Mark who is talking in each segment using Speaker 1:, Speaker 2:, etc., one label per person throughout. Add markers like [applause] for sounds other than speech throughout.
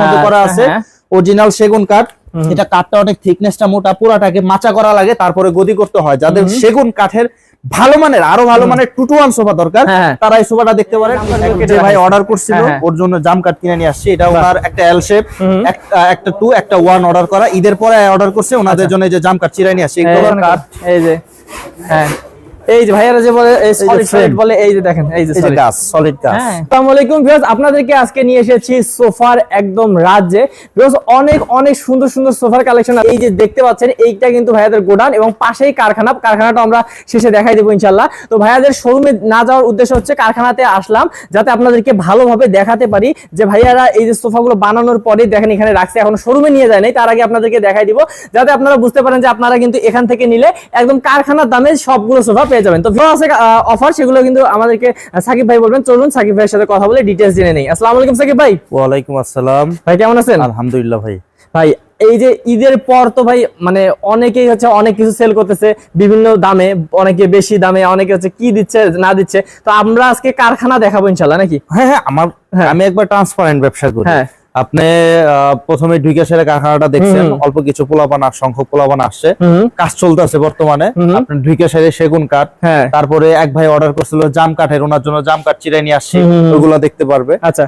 Speaker 1: মধ্যে করা
Speaker 2: আচ্ছা,
Speaker 1: আছে।
Speaker 2: হ্যাঁ।
Speaker 1: অরিজিনাল সেগুন কাঠ। এটা কাঠটা অনেক থিকনেসটা মোটা পুরাটাকে মাচা করা লাগে তারপরে গদি করতে হয়। যাদের সেগুন কাঠের ভালো মানের আরও ভালো মানের টু টু ওয়ান সোফা দরকার
Speaker 2: হ্যাঁ।
Speaker 1: তারা এই সোফাটা দেখতে পারেন।
Speaker 2: জামকাঠগুলো
Speaker 1: যে ভাই অর্ডার করছিল
Speaker 2: হ্যাঁ, হ্যাঁ।
Speaker 1: ওর জন্য জাম কাঠ কিনে নিয়ে আসছি। এটা ওনার একটা এল শেপ। একটা টু একটা ওয়ান অর্ডার করা। ঈদের পরে অর্ডার করছে ওনাদের জন্য এই যে জাম কাঠ চিরাই নিয়ে আসছি।
Speaker 2: এই
Speaker 1: কাঠ।
Speaker 2: এই যে হ্যাঁ। এই যে ভাইয়ারা যে বলে সলিড বলে এই যে দেখেন এই যে
Speaker 1: গাছ সলিড গাছ
Speaker 2: আসসালামু আলাইকুম ভিউয়ার্স আপনাদেরকে আজকে নিয়ে এসেছি সোফার একদম রাজ্যে। ভিউয়ার্স অনেক অনেক সুন্দর সুন্দর সোফার কালেকশন এই যে দেখতে পাচ্ছেন এইটা কিন্তু ভাইয়াদের এবং পাশেই কারখানা। কারখানাটা আমরা শেষে দেখাই দেবো ইনশাল্লাহ তো ভাইয়াদের শোরুমে না যাওয়ার উদ্দেশ্য হচ্ছে কারখানাতে আসলাম যাতে আপনাদেরকে ভালোভাবে দেখাতে পারি যে ভাইয়ারা এই যে সোফাগুলো বানানোর পরে দেখেন এখানে রাখছে। এখন শোরুমে নিয়ে যায় নাই তার আগে আপনাদেরকে দেখাই দিব যাতে আপনারা বুঝতে পারেন যে আপনারা কিন্তু এখান থেকে নিলে একদম কারখানার দামে সবগুলো সোফা পেয়ে যাবেন। তো ভিউয়ার্স আছে অফার সেগুলো কিন্তু আমাদেরকে সাকিব ভাই বলবেন চলুন সাকিব ভাইয়ের সাথে কথা বলে ডিটেলস জেনে নেই। আসসালামু আলাইকুম সাকিব ভাই।
Speaker 1: ওয়ালাইকুম আসসালাম।
Speaker 2: ভাই কেমন আছেন?
Speaker 1: আলহামদুলিল্লাহ ভাই।
Speaker 2: ভাই এই যে ঈদের পর তো ভাই মানে অনেকেই হচ্ছে অনেক কিছু সেল করতেছে বিভিন্ন দামে অনেকে বেশি দামে অনেকে হচ্ছে কি দিচ্ছে না দিচ্ছে। তো আমরা আজকে কারখানা দেখাবো ইনশাল্লাহ নাকি?
Speaker 1: হ্যাঁ হ্যাঁ আমার
Speaker 2: হ্যাঁ।
Speaker 1: আমি একবার ট্রান্সপারেন্ট ব্যবসা করি।
Speaker 2: হ্যাঁ।
Speaker 1: আপনি আহ, প্রথমে ঢুকে সেরে কারখানাটা দেখছেন অল্প কিছু পোলাপান আর সংখ্যক পোলাপান আসছে। কাজ চলতেছে বর্তমানে। আপনি ঢুকে সেরে সেগুন কাঠ
Speaker 2: হ্যাঁ।
Speaker 1: তারপরে এক ভাই অর্ডার করছিল জাম কাঠের ওনার জন্য জাম কাঠ চিরাই নিয়ে আসছি। ওগুলো দেখতে পারবে।
Speaker 2: আচ্ছা।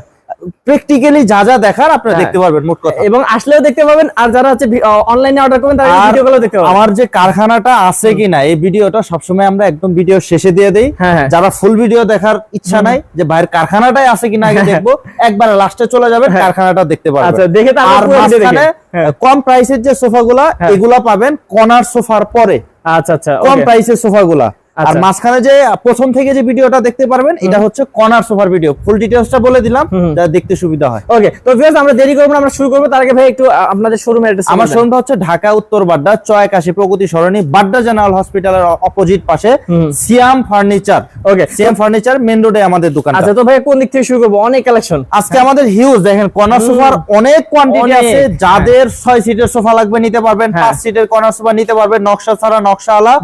Speaker 1: প্র্যাকটিক্যালি যা যা দেখার আপনি
Speaker 2: হ্যাঁ।
Speaker 1: দেখতে পারবেন মোট কথা।
Speaker 2: এবং আসলেও দেখতে পাবেন আর যারা হচ্ছে অনলাইনে অর্ডার করবেন তারা
Speaker 1: আর
Speaker 2: ভিডিওগুলো দেখতে পাবেন।
Speaker 1: আমার যে কারখানাটা আছে কিনা এই ভিডিওটা সবসময় আমরা একদম ভিডিও শেষে দিয়ে দেই।
Speaker 2: হ্যাঁ, হ্যাঁ।
Speaker 1: যারা ফুল ভিডিও দেখার ইচ্ছা নাই যে ভাইয়ের কারখানাটাই আছে কিনা আগে দেখব একবার লাস্টে চলে যাবেন কারখানাটা দেখতে
Speaker 2: হ্যাঁ। আচ্ছা দেখে তারপর।
Speaker 1: কম প্রাইসের যে সোফাগুলা। এগুলা পাবেন কর্নার সোফার পরে।
Speaker 2: আচ্ছা আচ্ছা
Speaker 1: কম প্রাইসের সোফাগুলা আর
Speaker 2: আচ্ছা।
Speaker 1: মাঝখানে যে প্রথম থেকে যে ভিডিওটা দেখতে পারবেন এটা হচ্ছে কর্নার সোফার ভিডিও। ফুল ডিটেইলসটা বলে দিলাম। যাতে দেখতে সুবিধা হয়।
Speaker 2: ওকে তো ভিউয়ার্স আমরা দেরি করব না আমরা শুরু করব। তার আগে ভাই একটু আপনাদের শোরুমের অ্যাড্রেস
Speaker 1: আমার শোরুমটা হচ্ছে ঢাকা উত্তর বাড্ডা চয় কাশি প্রগতি সরণি বাড্ডা জেনারেল হসপিটালের অপোজিট পাশে Siam furniture.
Speaker 2: Okay
Speaker 1: Siam furniture main রোডে আমাদের দোকান
Speaker 2: আচ্ছা তো ভাই কোন দিক থেকে শুরু করব? অনেক কালেকশন
Speaker 1: আজকে আমাদের হিউজ দেখেন কর্নার সোফার অনেক কোয়ান্টিটি আছে যাদের ছয় সিটের সোফা লাগবে নিতে পারবেন
Speaker 2: হ্যাঁ।
Speaker 1: সিটের কর্নার সোফা নিতে পারবেন নকশা ছাড়া নকশা আলা।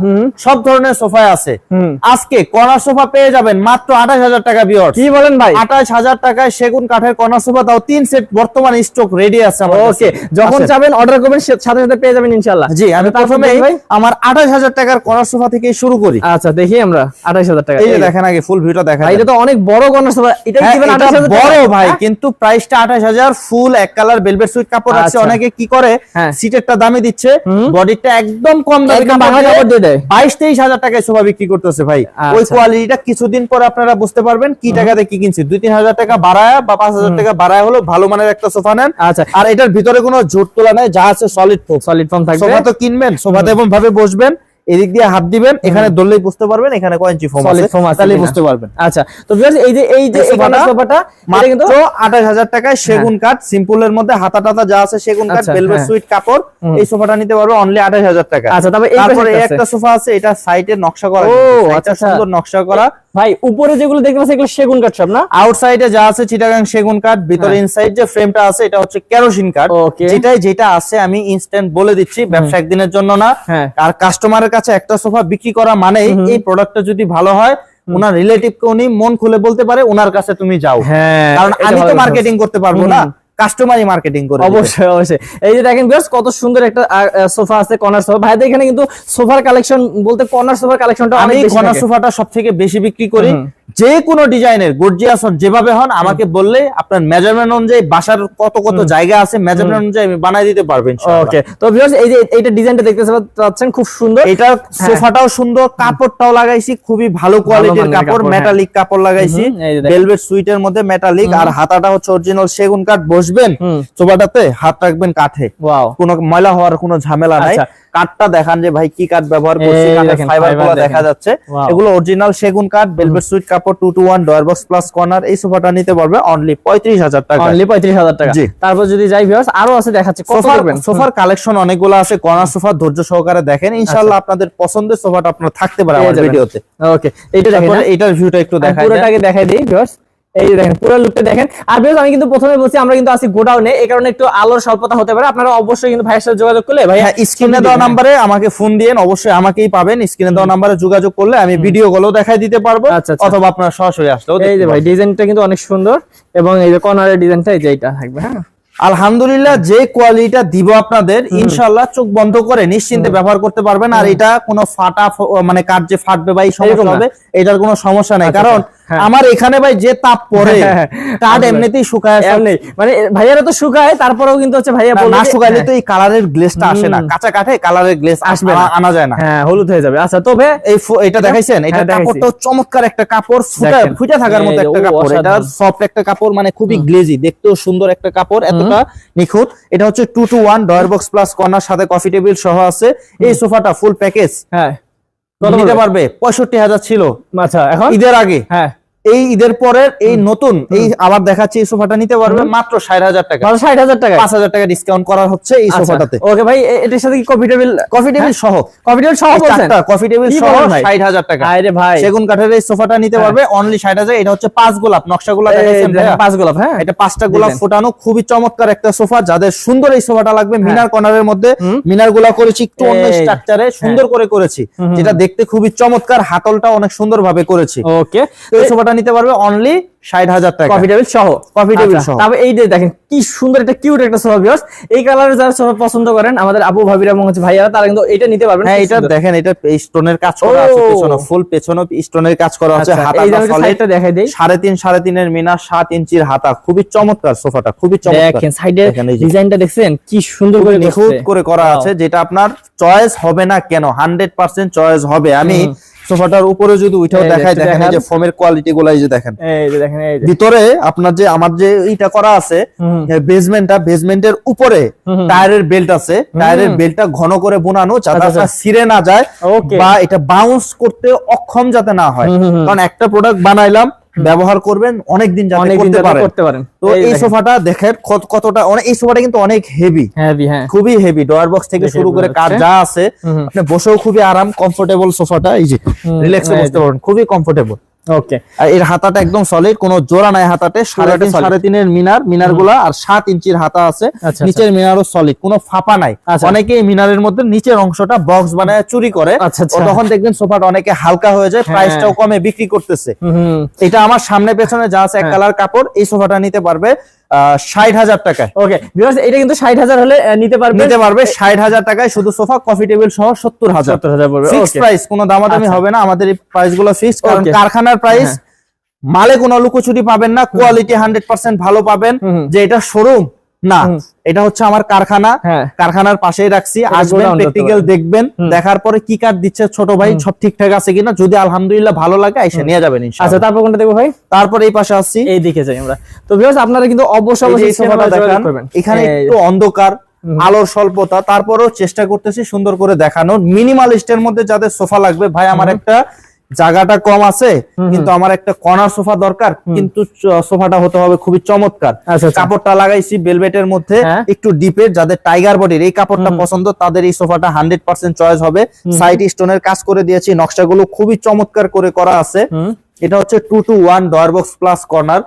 Speaker 1: সব ধরনের সোফাই আছে।
Speaker 2: হুম।
Speaker 1: আজকে কর্নার সোফা পেয়ে যাবেন মাত্র আঠাশ হাজার টাকা বিয়র
Speaker 2: কি বলেন ভাই?
Speaker 1: আঠাশ হাজার টাকায় সেগুন কাঠের কর্নার সোফা তাও তিন সেট বর্তমানে স্টক রেডি আছে
Speaker 2: ওকে যখন। চাবেন অর্ডার করবেন সাথে সাথে পেয়ে যাবেন ইনশাল্লাহ
Speaker 1: জি আমি প্রথমে আমার আঠাশ হাজার টাকার কর্নার সোফা থেকে শুরু করি।
Speaker 2: আচ্ছা দেখি আমরা আঠাশ হাজার টাকা।
Speaker 1: এই দেখেন আগে ফুল ভিউটা দেখা
Speaker 2: ভাই, এটা তো অনেক বড় কর্নার সোফা। এটা
Speaker 1: হ্যাঁ,
Speaker 2: হাজার
Speaker 1: বড় ভাই
Speaker 2: হ্যাঁ?
Speaker 1: কিন্তু প্রাইসটা আঠাশ হাজার ফুল এক কালার বেলভেট সুইট কাপড় আছে।
Speaker 2: আচ্ছা।
Speaker 1: অনেকে কি করে
Speaker 2: হ্যাঁ।
Speaker 1: সিটেরটা দামে দিচ্ছে বডিটা একদম কম দামে
Speaker 2: বাংলা কাপড় দিয়ে দেয়।
Speaker 1: বাইশ তেইশ হাজার টাকায় সোফা বিক্রি করতেছে ভাই। ওই
Speaker 2: আচ্ছা।
Speaker 1: কোয়ালিটিটা কিছুদিন পর আপনারা বুঝতে পারবেন কি টাকাতে কি কিনছে। দুই তিন হাজার টাকা বাড়ায় বা পাঁচ হাজার টাকা বাড়ায় হলো ভালো মানের একটা সোফা নেন।
Speaker 2: আচ্ছা।
Speaker 1: আর এটার ভিতরে কোনো জোট তোলা নাই যা আছে সলিড ফোক
Speaker 2: সলিড ফোম থাকবে।
Speaker 1: সোফা তো কিনবেন সোফাতে এমন ভাবে বসবেন এদিক দিয়ে হাত দিবেন এখানে ধরলেই বুঝতে পারবেন এখানে কয় ইঞ্চি ফোম আছে
Speaker 2: আছে
Speaker 1: তাহলে বুঝতে পারবেন।
Speaker 2: আচ্ছা তো ভিউয়ার্স এই যে এই যে
Speaker 1: এই সোফাটা
Speaker 2: কিন্তু
Speaker 1: মাত্র আঠাশ হাজার টাকায় সেগুন কাঠ সিম্পল এর মধ্যে হাতা টাতা যা আছে সেগুন কাঠ
Speaker 2: আচ্ছা,
Speaker 1: ভেলভেট
Speaker 2: হ্যাঁ।
Speaker 1: সুইট কাপড় এই সোফাটা নিতে পারবে অনলি আঠাশ হাজার টাকা।
Speaker 2: আচ্ছা তবে এই
Speaker 1: তারপরে
Speaker 2: পাশে
Speaker 1: এই
Speaker 2: একটা
Speaker 1: সোফা আছে এটা সাইডে নকশা করা
Speaker 2: ও,
Speaker 1: কিন্তু,
Speaker 2: আচ্ছা, আচ্ছা।
Speaker 1: সুন্দর নকশা করা।
Speaker 2: ভাই উপরে যেগুলো দেখতে পাচ্ছেন এগুলো সেগুন কাঠ সব না?
Speaker 1: আউটসাইডে যা আছে চিটাগাং সেগুন কাঠ ভিতরে ইনসাইড যে ফ্রেমটা আছে এটা হচ্ছে কেরোসিন কাঠ. যেটাই যেটা আছে আমি ইনস্ট্যান্ট বলে দিচ্ছি ব্যবসা একদিনের জন্য না।
Speaker 2: হ্যাঁ।
Speaker 1: আর কাস্টমারের কাছে একটা সোফা বিক্রি করা মানে এই প্রোডাক্টটা যদি ভালো হয় ওনার রিলেটিভ কে উনি মন খুলে বলতে পারে ওনার কাছে তুমি যাও।
Speaker 2: হ্যাঁ
Speaker 1: কারণ আমি তো মার্কেটিং করতে পারব না। কাস্টমারই মার্কেটিং করে
Speaker 2: অবশ্যই অবশ্যই। এই যে দেখেন বেশ কত সুন্দর একটা সোফা আছে কর্নার সোফা। ভাইদের এখানে কিন্তু সোফার কালেকশন বলতে কর্নার সোফার কালেকশনটা
Speaker 1: আমি
Speaker 2: অনেক
Speaker 1: কর্নার সোফাটা সব থেকে বেশি বিক্রি করি। যে কোনো ডিজাইনের গর্জিয়াস হন যেভাবে হন আমাকে বললে আপনার মেজারমেন্ট অনুযায়ী বাসার কত কত জায়গা আছে মেজারমেন্ট অনুযায়ী আমি বানাই দিতে পারবেন
Speaker 2: ওকে তো ভিউয়ার্স এই যে এইটা ডিজাইনটা দেখতে পাচ্ছেন খুব সুন্দর।
Speaker 1: এটা সোফাটাও সুন্দর কাপড়টাও লাগাইছি খুবই ভালো কোয়ালিটির কাপড়
Speaker 2: কাপড়, হ্যাঁ।
Speaker 1: মেটালিক কাপড় লাগাইছি। ভেলভেট সুইটের মধ্যে মেটালিক আর হাতাটা হচ্ছে অরিজিনাল সেগুন কাঠ বসবেন। সোফাটাতে হাত রাখবেন কাঠে।
Speaker 2: ওয়াও
Speaker 1: কোনো ময়লা হওয়ার কোনো ঝামেলা নাই।
Speaker 2: আচ্ছা।
Speaker 1: কাঠটা দেখান যে ভাই কি কাঠ ব্যবহার করছি কাঠের
Speaker 2: দেখেন, ফাইবারগুলো
Speaker 1: দেখা যাচ্ছে। এগুলো অরিজিনাল সেগুন কাঠ ভেলভেট সুইট কাপড় two two one drawer box plus corner এই সোফাটা নিতে পারবে অনলি পঁয়ত্রিশ হাজার টাকা।
Speaker 2: অনলি পঁয়ত্রিশ হাজার টাকা।
Speaker 1: জি।
Speaker 2: তারপর যদি যাই ভিউয়ার্স আরও আছে দেখাচ্ছি কত
Speaker 1: সোফার
Speaker 2: করবেন?
Speaker 1: সোফার কালেকশন অনেকগুলো আছে কর্নার সোফা ধৈর্য সহকারে দেখেন। ইনশাআল্লাহ আপনাদের পছন্দের সোফাটা আপনার থাকতে পারে আমার। ভিডিওতে।
Speaker 2: ওকে এইটা দেখেন হ্যাঁ?
Speaker 1: এটার ভিউটা একটু দেখাই
Speaker 2: পুরোটাকে দেখাই দিই ভিউয়ার্স এই দেখেন পুরো লুকটা দেখেন। আর ভিউয়ার্স আমি কিন্তু প্রথমে বলছি আমরা কিন্তু আছি গোডাউনে এই কারণে একটু আলোর স্বল্পতা হতে পারে। আপনারা অবশ্যই কিন্তু ভাইয়ের সাথে যোগাযোগ করলে ভাই
Speaker 1: হ্যাঁ স্ক্রিনে দেওয়া নাম্বারে আমাকে ফোন দিয়েন অবশ্যই আমাকেই পাবেন। স্ক্রিনে দেওয়া নাম্বারে যোগাযোগ করলে আমি ভিডিও গুলো দেখাই দিতে পারব
Speaker 2: আচ্ছা, আচ্ছা।
Speaker 1: অথবা আপনারা সরাসরি আসলেও
Speaker 2: এই যে ভাই ডিজাইনটা কিন্তু অনেক সুন্দর এবং এই যে কর্নারের ডিজাইনটা এই যে এইটা থাকবে হ্যাঁ।
Speaker 1: আলহামদুলিল্লাহ যে কোয়ালিটিটা দিব আপনাদের ইনশাআল্লাহ চোখ বন্ধ করে নিশ্চিন্তে ব্যবহার করতে পারবেন। আর এটা কোনো ফাটা মানে কাঠ যে ফাটবে বা এই সমস্যা হবে এটার কোনো সমস্যা নাই।
Speaker 2: আচ্ছা,
Speaker 1: কারণ। আমার এখানে ভাই যে তাপ পড়ে
Speaker 2: হ্যাঁ,
Speaker 1: কাঠ এমনিতেই শুকায়
Speaker 2: এমনি মানে ভাইয়ারা তো শুকায় তারপরেও কিন্তু হচ্ছে ভাইয়া
Speaker 1: না, শুকাইলে তো
Speaker 2: হ্যাঁ,
Speaker 1: এই কালারের গ্লেসটা আসে না। কাঁচা কাঠে কালারের গ্লেস
Speaker 2: আসবে না।
Speaker 1: আনা যায় না।
Speaker 2: হ্যাঁ হলুদ হয়ে যাবে। আচ্ছা তবে
Speaker 1: এই এটা দেখাইছেন? এটা
Speaker 2: হ্যাঁ।
Speaker 1: কাপড়টাও চমৎকার একটা কাপড় ফুটা। ফুটে থাকার মতো একটা কাপড়। এটা সফট একটা কাপড় মানে খুবই গ্লেজি দেখতেও সুন্দর একটা কাপড় এতটা নিখুঁত। এটা হচ্ছে two two one drawer box plus corner সাথে কফি টেবিল সহ আছে। এই সোফাটা ফুল প্যাকেজ
Speaker 2: হ্যাঁ।
Speaker 1: নিতে পারবে? পঁয়ষট্টি হাজার ছিল।
Speaker 2: আচ্ছা এখন?
Speaker 1: ঈদের আগে।
Speaker 2: হ্যাঁ।
Speaker 1: এই ঈদের পরের এই নতুন এই আবার দেখাচ্ছি এই সোফাটা নিতে পারবে মাত্র ষাট হাজার টাকা।
Speaker 2: ষাট হাজার টাকা।
Speaker 1: পাঁচ হাজার টাকা ডিসকাউন্ট করা হচ্ছে এই সোফাটাতে।
Speaker 2: ওকে ভাই এটার সাথে কি কফি টেবিল
Speaker 1: কফি টেবিল সহ।
Speaker 2: কফি টেবিল সহ
Speaker 1: কফি টেবিল সহ ষাট হাজার টাকা।
Speaker 2: আরে ভাই।
Speaker 1: সেগুন কাঠের এই সোফাটা নিতে
Speaker 2: হ্যাঁ।
Speaker 1: পারবে অনলি ষাট হাজার। এটা হচ্ছে পাঁচ গোলাপ নকশা গোলাপ ভাইয়া?
Speaker 2: পাঁচ গোলাপ হ্যাঁ।
Speaker 1: এটা পাঁচটা গোলাপ ফোটানো খুবই চমৎকার একটা সোফা যাদের সুন্দর এই সোফাটা লাগবে
Speaker 2: হ্যাঁ।
Speaker 1: মিনার কর্নারের মধ্যে। মিনারগুলা করেছি একটু অন্য স্ট্রাকচারে সুন্দর করে করেছি। যেটা দেখতে খুবই চমৎকার হাতলটা অনেক সুন্দর ভাবে করেছি।
Speaker 2: ওকে।
Speaker 1: এই সোফাটা নিতে পারবে অনলি ষাট হাজার টাকা।
Speaker 2: কফি টেবিল সহ।
Speaker 1: কফি টেবিল
Speaker 2: আচ্ছা,
Speaker 1: সহ।
Speaker 2: তারপর এই যে দেখেন কি সুন্দর একটা কিউট একটা সোফা ভিউয়ার্স এই কালারের যারা সোফা পছন্দ করেন আমাদের আবু ভাবিরা এবং হচ্ছে ভাইয়ারা তারা কিন্তু এটা নিতে পারবেন।
Speaker 1: হ্যাঁ এটা দেখেন এটা স্টোনের কাজ করা আছে পেছনে ফুল পেছনে স্টোনের কাজ করা আছে হাতাটা
Speaker 2: সাইডটা দেখাই দেই।
Speaker 1: সাড়ে তিন সাড়ে তিনের মিনার সাত ইঞ্চির হাতা খুবই চমৎকার সোফাটা খুবই চমৎকার।
Speaker 2: দেখেন সাইডের। ডিজাইনটা দেখছেন কি সুন্দর করে
Speaker 1: নিখুঁত করে করা আছে যেটা আপনার চয়েস হবে না কেন হান্ড্রেড পার্সেন্ট চয়েস হবে। আমি সোফাটার উপরে যদি
Speaker 2: এই
Speaker 1: দেখাই দেখেন এই যে ফোমের কোয়ালিটি গুলো এই যে দেখেন।
Speaker 2: এই যে দেখেন এই যে।
Speaker 1: ভিতরে আপনার যে আমার যে এইটা করা আছে
Speaker 2: বেজমেন্টটা
Speaker 1: বেসমেন্টটা বেসমেন্টের উপরে টায়ারের বেল্ট আছে। টায়ারের বেল্টটা ঘন করে বোনানো যাতে
Speaker 2: আচ্ছা,
Speaker 1: আপনার ছিঁড়ে না যায় বা এটা বাউন্স করতে অক্ষম যাতে না হয়। কারণ একটা প্রোডাক্ট বানাইলাম ব্যবহার করবেন অনেকদিন যাতে করতে পারেন।
Speaker 2: করতে পারেন।
Speaker 1: তো এই সোফাটা দেখেন কত- কতটা অনেক এই সোফাটা কিন্তু অনেক হেভি
Speaker 2: হ্যাঁ হ্যাঁ।
Speaker 1: খুবই হেভি ডয়ার বক্স থেকে শুরু করে
Speaker 2: কার
Speaker 1: যা আছে আপনি বসেও খুবই আরাম কমফোর্টেবল সোফাটা এই যে রিল্যাক্সে বসতে পারেন খুবই কমফোর্টেবল
Speaker 2: ওকে
Speaker 1: আর এর হাতাটা একদম সলিড কোনো জোড়া নাই হাতাতে সাড়ে তিন
Speaker 2: solid।
Speaker 1: সাড়ে তিনের মিনার মিনারগুলা আর সাত ইঞ্চির হাতা আছে
Speaker 2: আচ্ছা,
Speaker 1: নিচের মিনারও সলিড কোনো ফাঁপা নাই
Speaker 2: আচ্ছা।
Speaker 1: অনেকে মিনারের মধ্যে নিচের অংশটা বক্স বানায় চুরি করে
Speaker 2: আচ্ছা, আচ্ছা।
Speaker 1: তখন দেখবেন সোফাটা অনেকে হালকা হয়ে যায়
Speaker 2: হ্যাঁ।
Speaker 1: প্রাইসটাও কমে বিক্রি করতেছে এটা আমার সামনে পেছনে যা আছে এক
Speaker 2: হ্যাঁ।
Speaker 1: কালার কাপড় এই সোফাটা নিতে পারবে ষাট হাজার টাকায়।
Speaker 2: ওকে এটা কিন্তু ষাট হাজার হলে নিতে পারবে।
Speaker 1: নিতে পারবে ষাট হাজার টাকায় শুধু সোফা কফি টেবিল সহ সত্তর হাজার।
Speaker 2: সত্তর হাজার পড়বে
Speaker 1: ফিক্স প্রাইস কোনো দামাদামি
Speaker 2: আচ্ছা।
Speaker 1: হবে না আমাদের এই প্রাইসগুলো ফিক্স কারণ কারখানার প্রাইস
Speaker 2: হ্যাঁ।
Speaker 1: মালে কোনো লুকোচুরি পাবেন না কোয়ালিটি হান্ড্রেড পার্সেন্ট ভালো পাবেন যে এটা শোরুম না এটা হচ্ছে আমার কারখানা।
Speaker 2: হ্যাঁ।
Speaker 1: কারখানার পাশেই রাখছি। আসবেন প্র্যাকটিক্যাল দেখবেন। দেখার পরে কি কাঠ দিচ্ছে ছোট ভাই সব ঠিকঠাক আছে কিনা? যদি আলহামদুলিল্লাহ ভালো লাগে এসে নিয়ে যাবেন
Speaker 2: আচ্ছা তারপর কোনটা দেখব ভাই?
Speaker 1: তারপর এই পাশে আসছি।
Speaker 2: এই দিকে যাই আমরা। তো ভিউয়ার্স আপনারা কিন্তু অবশ্যই
Speaker 1: এই
Speaker 2: অবশ্যই
Speaker 1: সোফাটা দেখান এখানে একটু অন্ধকার আলোর স্বল্পতা তারপরও চেষ্টা করতেছি সুন্দর করে দেখানোর। মিনিমালিস্টের মধ্যে যাদের সোফা লাগবে ভাই আমার একটা জায়গাটা কম আছে কিন্তু আমার একটা কর্নার সোফা দরকার কিন্তু সোফাটা হতে হবে খুবই চমৎকার।
Speaker 2: আচ্ছা, আচ্ছা।
Speaker 1: কাপড়টা লাগাইছি বেলভেটের মধ্যে
Speaker 2: হ্যাঁ।
Speaker 1: একটু ডিপের যাদের টাইগার বডির এই কাপড়টা পছন্দ তাদের এই সোফাটা হান্ড্রেড পার্সেন্ট চয়েস হবে। সাইড স্টোনের কাজ করে দিয়েছি নকশাগুলো খুবই চমৎকার করে করা আছে। এটা হচ্ছে two two one drawer box plus corner.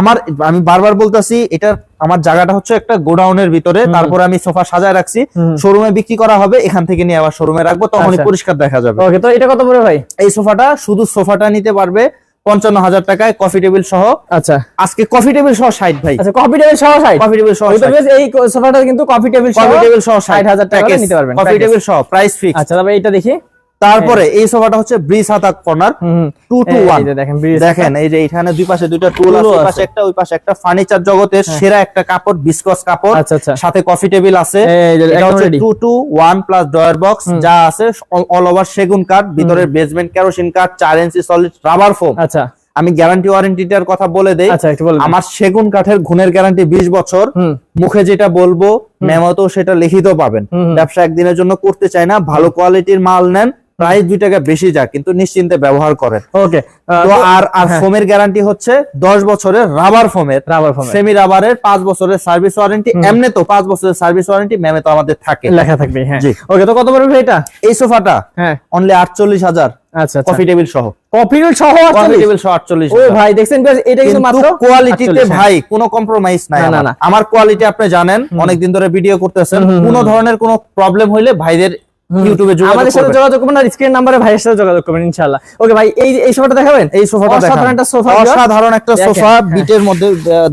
Speaker 1: আমার আমি বারবার বলতেছি এটার আমার জায়গাটা হচ্ছে একটা গোডাউনের ভিতরে। তারপরে আমি সোফা সাজায় রাখছি। শোরুমে বিক্রি করা হবে এখান থেকে নিয়ে আবার শোরুমে রাখব তখনই
Speaker 2: আচ্ছা।
Speaker 1: পরিষ্কার দেখা যাবে।
Speaker 2: ওকে তো এটা কত পড়বে ভাই?
Speaker 1: এই সোফাটা শুধু সোফাটা নিতে পারবে পঞ্চান্ন হাজার টাকায় কফি টেবিল সহ।
Speaker 2: আচ্ছা।
Speaker 1: আজকে কফি টেবিল সহ ষাট ভাই।
Speaker 2: আচ্ছা কফি টেবিল সহ ষাট?
Speaker 1: কফি টেবিল সহ
Speaker 2: এই সোফাটা কিন্তু কফি টেবিল
Speaker 1: কফি টেবিল সহ
Speaker 2: ষাট। হাজার টাকা নিতে পারবেন।
Speaker 1: কফি টেবিল সহ প্রাইস ফিক্স
Speaker 2: আচ্ছা তবে এইটা দেখি।
Speaker 1: তারপরে এই সোফাটা হচ্ছে ব্রিজ হাতা কর্নার টু টু ওয়ান
Speaker 2: দেখেন
Speaker 1: এই যে এখানে দুই পাশে দুইটা টুল আছে পাশে একটা ওই পাশে একটা ফার্নিচার জগতের সেরা একটা কাপড় বিসকস কাপড়
Speaker 2: আচ্ছা, আচ্ছা।
Speaker 1: সাথে কফি টেবিল আছে। এটা হচ্ছে two two one plus drawer box যা আছে অল ওভার সেগুন কাঠ ভিতরের বেসমেন্ট কেরোসিন কাঠ চার ইঞ্চি সলিড রাবার ফোম
Speaker 2: আচ্ছা।
Speaker 1: আমি গ্যারান্টি ওয়ারেন্টিটার কথা বলে দেই।
Speaker 2: আচ্ছা
Speaker 1: আমার সেগুন কাঠের গুণের গ্যারান্টি বিশ বছর। মুখে যেটা বলব মেমোতেও সেটা লিখিত পাবেন। ব্যবসা একদিনের জন্য করতে চাই না ভালো কোয়ালিটির মাল নেন। প্রাইস দুই টাকা বেশি যাক কিন্তু নিশ্চিন্তে ব্যবহার করেন।
Speaker 2: ওকে
Speaker 1: তো আর আর ফোমের গ্যারান্টি হচ্ছে দশ বছরের রাবার ফোমের
Speaker 2: রাবার ফোমে
Speaker 1: সেমি রাবারের পাঁচ বছরের সার্ভিস ওয়ারেন্টি এমনি তো পাঁচ বছরের সার্ভিস ওয়ারেন্টি ম্যামে তো আমাদের থাকে।
Speaker 2: লেখা থাকবে হ্যাঁ। ওকে তো কত পড়বে এটা?
Speaker 1: এই সোফাটা
Speaker 2: হ্যাঁ।
Speaker 1: অনলি আটচল্লিশ হাজার।
Speaker 2: আচ্ছা আচ্ছা।
Speaker 1: কফি টেবিল সহ।
Speaker 2: কফি টেবিল সহ
Speaker 1: কফি টেবিল সহ
Speaker 2: ভাই দেখছেন এটা কিন্তু মাত্র
Speaker 1: কোয়ালিটিতে ভাই কোনো কম্প্রোমাইজ নাই
Speaker 2: না। না।
Speaker 1: আমার। কোয়ালিটি আপনি জানেন অনেকদিন ধরে ভিডিও করতেছেন কোনো ধরনের কোনো প্রবলেম হইলে ভাইদের ইউটিউবে
Speaker 2: আমাদের সাথে যোগাযোগ করবেন আর স্ক্রিন নাম্বারে ভাইয়ের সাথে যোগাযোগ করবেন ইনশাআল্লাহ। ওকে ভাই এই এই সোফাটা দেখাবেন?
Speaker 1: এই সোফাটা
Speaker 2: অসাধারণ একটা সোফা
Speaker 1: অসাধারণ একটা সোফা। বিটের মধ্যে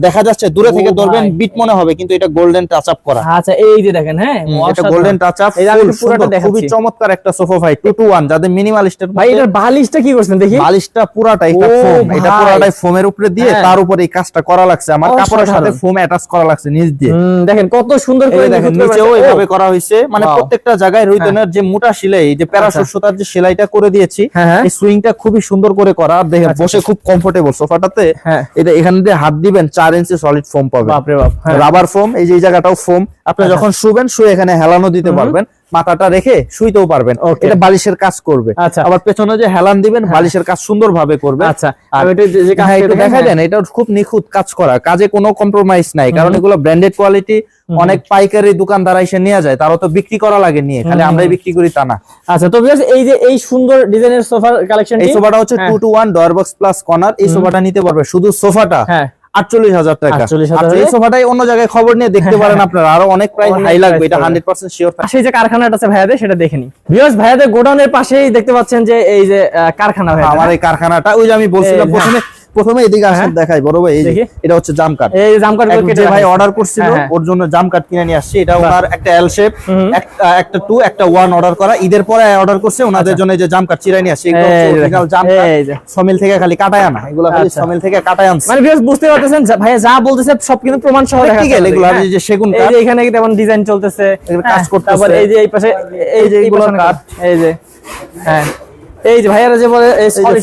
Speaker 1: দেখা যাচ্ছে দূরে থেকে ধরবেন বিট মনে হবে কিন্তু এটা গোল্ডেন টাচ আপ করা।
Speaker 2: আচ্ছা এই যে দেখেন হ্যাঁ?
Speaker 1: এটা গোল্ডেন টাচ আপ
Speaker 2: এই আমি পুরোটা
Speaker 1: খুবই চমৎকার একটা সোফা ভাই 2 টু 1 যাদের মিনিমালিস্টের
Speaker 2: ভাই এটার বালিশটা কি করছেন দেখি?
Speaker 1: বালিশটা পুরাটা এটা ফোম এটা। পুরাটাই ফোমের উপরে দিয়ে
Speaker 2: হ্যাঁ।
Speaker 1: তার উপরে এই কাজটা করা লাগছে। আমার কাপড়ের সাথে ফোম অ্যাটাচ করা লাগছে নিচ দিয়ে।
Speaker 2: দেখেন কত সুন্দর করে
Speaker 1: দেখেন নিচেও
Speaker 2: ও,
Speaker 1: করা হয়েছে। মানে প্রত্যেকটা জায়গায় রুইতনের যে মোটা সেলাই যে প্যারাসুট
Speaker 2: আচ্ছা।
Speaker 1: সুতার যে সেলাইটা করে দিয়েছি
Speaker 2: হ্যাঁ, হ্যাঁ।
Speaker 1: এই সুইংটা খুবই সুন্দর করে করা আর দেখেন
Speaker 2: আচ্ছা,
Speaker 1: বসে খুব কমফোর্টেবল সোফাটাতে
Speaker 2: হ্যাঁ।
Speaker 1: এটা এখানে দিয়ে হাত দিবেন চার ইঞ্চি সলিড ফোম পাবেন। রাবার ফোম এই যে এই জায়গাটাও ফোম আপনি
Speaker 2: আচ্ছা।
Speaker 1: যখন শুবেন শুয়ে এখানে হেলানো দিতে পারবেন মাথাটা রেখে শুইতেও পারবেন. এটা বালিশের কাজ করবে।
Speaker 2: আচ্ছা।
Speaker 1: আবার পেছনে যে হেলান দিবেন বালিশের কাজ সুন্দর ভাবে করবে।
Speaker 2: আচ্ছা।
Speaker 1: হ্যাঁ,
Speaker 2: হ্যাঁ।
Speaker 1: দেন এটা খুব নিখুঁত কাজ করা। কাজে কোনো কম্প্রোমাইজ নাই কারণ এগুলো ব্র্যান্ডেড কোয়ালিটি অনেক পাইকারি দোকানদার এসে নিয়ে যায় তারও তো বিক্রি করা লাগে নিয়ে খালি আমরাই বিক্রি করি তা না।
Speaker 2: আচ্ছা তো এই যে এই সুন্দর ডিজাইনের সোফার কালেকশন
Speaker 1: এই সোফাটা হচ্ছে
Speaker 2: হ্যাঁ।
Speaker 1: Two two one drawer box plus corner এই সোফাটা নিতে পারবে। শুধু সোফাটা
Speaker 2: হ্যাঁ।
Speaker 1: আটচল্লিশ হাজার টাকা।
Speaker 2: 48,000
Speaker 1: আচ্ছা, এই সোফাটাই অন্য জায়গায় খবর নিয়ে দেখতে [laughs] পারেন আপনারা। আরও অনেক প্রাইস
Speaker 2: অনেক
Speaker 1: হাই লাগবে এটা হান্ড্রেড পার্সেন্ট শিওর
Speaker 2: পাশে যে কারখানাটা আছে ভাইয়াদের সেটা দেখে নি ভিউয়ার্স ভাইয়াদের গোডাউনের পাশেই দেখতে পাচ্ছেন যে এই যে কারখানা ভাইয়া
Speaker 1: আমার এই কারখানাটা ওই যে আমি বলছিলাম
Speaker 2: এই,
Speaker 1: প্রথমে প্রথমে এদিকে আসেন দেখাই। বড় ভাই এই। এটা হচ্ছে জাম কাঠ।
Speaker 2: এই যে জামকাট
Speaker 1: এক যে ভাই অর্ডার করছিল
Speaker 2: হ্যাঁ, হ্যাঁ।
Speaker 1: ওর জন্য জাম কাঠ কিনে নিয়ে আসছি। এটা ওনার একটা এল শেপ একটা টু একটা ওয়ান অর্ডার করা। ঈদের পরে অর্ডার করছে ওনাদের জন্য এই যে জাম কাঠ চিরাই নিয়ে আসছি। এগুলো
Speaker 2: আচ্ছা। এই
Speaker 1: original জাম কাঠ। সমিল থেকে খালি কাটায় আনা। এগুলো খালি
Speaker 2: আচ্ছা।
Speaker 1: সমিল থেকে কাটায় আনছে।
Speaker 2: মানে ভিউয়ার্স বুঝতে পারতেছেন ভাইয়া যা বলতেছে সব কিন্তু প্রমাণ সহ দেখা
Speaker 1: Practical
Speaker 2: যাচ্ছে
Speaker 1: এগুলো, আর এই যে সেগুন
Speaker 2: হ্যাঁ। এই যে এখানে তেমন ডিজাইন চলতেছে।
Speaker 1: কাজ
Speaker 2: হ্যাঁ,
Speaker 1: করতেছে।
Speaker 2: তারপর এই যে এই পাশে এই যে
Speaker 1: এইগুলো
Speaker 2: এইগুলো
Speaker 1: কাঠ।
Speaker 2: কাঠ। এই যে হ্যাঁ। এই যে ভাইয়ারা যে বলে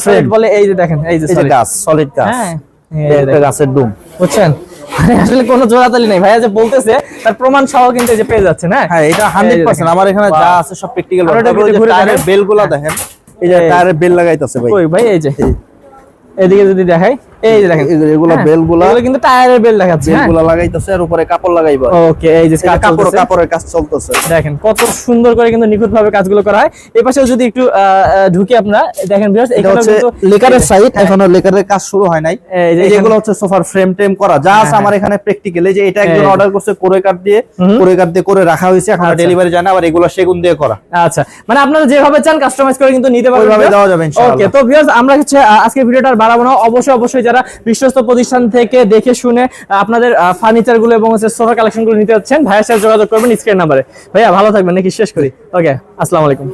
Speaker 2: সলিড বলে এই যে দেখেন এই যে
Speaker 1: সলিড
Speaker 2: গ্যাস
Speaker 1: গাছ সলিড গাছ।
Speaker 2: হ্যাঁ এই যে
Speaker 1: একটা গাছের ডুম।
Speaker 2: বুঝছেন? [laughs] মানে আসলে কোনো জোরাতালি নাই। ভাইয়া যে বলতেছে তার প্রমাণ সহ কিন্তু এই যে পেয়ে যাচ্ছে না?
Speaker 1: হ্যাঁ এটা হান্ড্রেড পার্সেন্ট আমার এখানে যা আছে সব প্র্যাকটিক্যাল টায়ারের বেলগুলো বেলগুলা দেখেন। এই যে। টায়ারের বেল লাগাইতেছে ভাই।
Speaker 2: ওই ভাই এই যে। এদিকে যদি দেখাই। এই যে দেখেন
Speaker 1: এগুলো- এগুলো
Speaker 2: হ্যাঁ,
Speaker 1: বেলগুলা-
Speaker 2: এগুলো কিন্তু টায়ারের বেল দেখাচ্ছে হ্যাঁ।
Speaker 1: গুলা লাগাইতেছে আর উপরে কাপড় লাগাইবা।
Speaker 2: ওকে এই যে
Speaker 1: কাপড় কাপড়ের কাজ চলতেছে।
Speaker 2: দেখেন কত সুন্দর করে কিন্তু নিখুঁতভাবে কাজগুলো করা হয়। এই পাশেও যদি একটু ঢুকি আপনারা দেখেন এখানেও
Speaker 1: হচ্ছে
Speaker 2: কিন্তু
Speaker 1: লেকারের সাইড এখনও লেকারের কাজ শুরু হয় নাই।
Speaker 2: এই যে এখানে-
Speaker 1: হচ্ছে সোফার ফ্রেম টেম করা যা আছে
Speaker 2: হ্যাঁ,
Speaker 1: আমার এখানে প্র্যাকটিক্যাল এই যে এটা একজন অর্ডার করছে কোরে কাঠ দিয়ে কোরে কাঠ দিয়ে করে রাখা হয়েছে এখন
Speaker 2: আচ্ছা।
Speaker 1: ডেলিভারি যায় না আবার এগুলো সেগুন দিয়ে করা।
Speaker 2: আচ্ছা মানে আপনারা যেভাবে চান কাস্টমাইজ করে কিন্তু নিতে পারবেন
Speaker 1: ওইভাবে দেওয়া যাবে ইনশাআল্লাহ।
Speaker 2: ওকে তো ভিউয়ার্স আমরা হচ্ছে আহ, আজকের ভিডিওটা বাড়াবো না অবশ্যই অবশ্যই যারা বিশ্বস্ত প্রতিষ্ঠান থেকে দেখে শুনে আপনাদের ফার্নিচারগুলো এবং হচ্ছে সোফা কালেকশনগুলো নিতে যাচ্ছেন ভাইয়ের সাথে যোগাযোগ করবেন স্ক্রিন নাম্বারে। ভাইয়া, ভালো থাকবেন, নাকি শেষ করি? ওকে আসসালামু আলাইকুম।